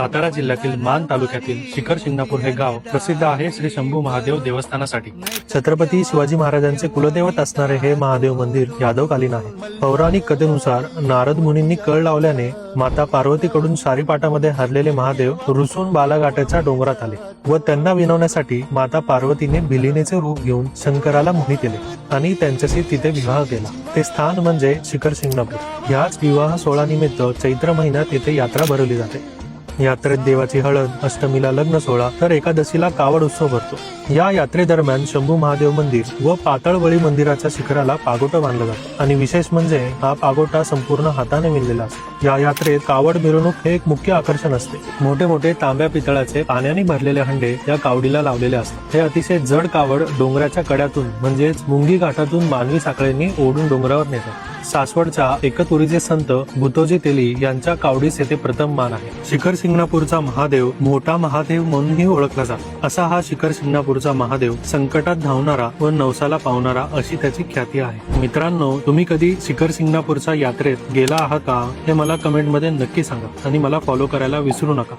सातारा जिल्ह्यातील मान तालुक्यातील शिखर शिंगणापूर हे गाव प्रसिद्ध आहे श्री शंभू महादेव देवस्थानासाठी. छत्रपती शिवाजी महाराजांचे कुलदैवत असणारे हे महादेव मंदिर यादवकालीन आहे. पौराणिक कथेनुसार नारद मुनींनी कळ लावल्याने माता पार्वतीकडून सारीपाटामध्ये हरलेले महादेव रुसून बालाघाटाच्या डोंगरात आले व त्यांना विनवण्यासाठी माता पार्वतीने भिलिनेचे रूप घेऊन शंकराला मोहित केले आणि त्यांच्याशी तिथे विवाह केला. ते स्थान म्हणजे शिखर शिंगणापूर. ह्याच विवाह सोहळा निमित्त चैत्र महिन्यात येथे यात्रा भरवली जाते. यात्रेत देवाची हळद अष्टमीला लग्न सोहळा तर एकादशीला कावड उत्सव भरतो. या यात्रेदरम्यान शंभू महादेव मंदिर व पातळवळी मंदिराच्या शिखराला पागोटा बांधला जातो. आणि विशेष म्हणजे हा पागोटा संपूर्ण हाताने विणलेला असतो. या यात्रेत कावड मिरवणूक हे एक मुख्य आकर्षण असते. मोठे मोठे तांब्या पितळाचे पाण्याने भरलेले हंडे या कावडीला लावलेले असतात. हे अतिशय जड कावड डोंगराच्या कड्यातून म्हणजेच मुंगी घाटातून मानवी साखळींनी ओढून डोंगरावर नेतात. सासवडच्या एकतुरीचे संत भूतोजी तेली यांच्या कावडीस येथे प्रथम मान आहे. शिखर शिंगणापूरचा महादेव मोठा महादेव म्हणूनही ओळखला जातो असा हा शिखर शिंगणापूरचा महादेव संकटात धावणारा व नवसाला पावणारा अशी त्याची ख्याती आहे. मित्रांनो तुम्ही कधी शिखर शिंगणापूरच्या यात्रेत गेला आहात का? हे मला कमेंटमध्ये नक्की सांगा आणि मला फॉलो करायला विसरू नका.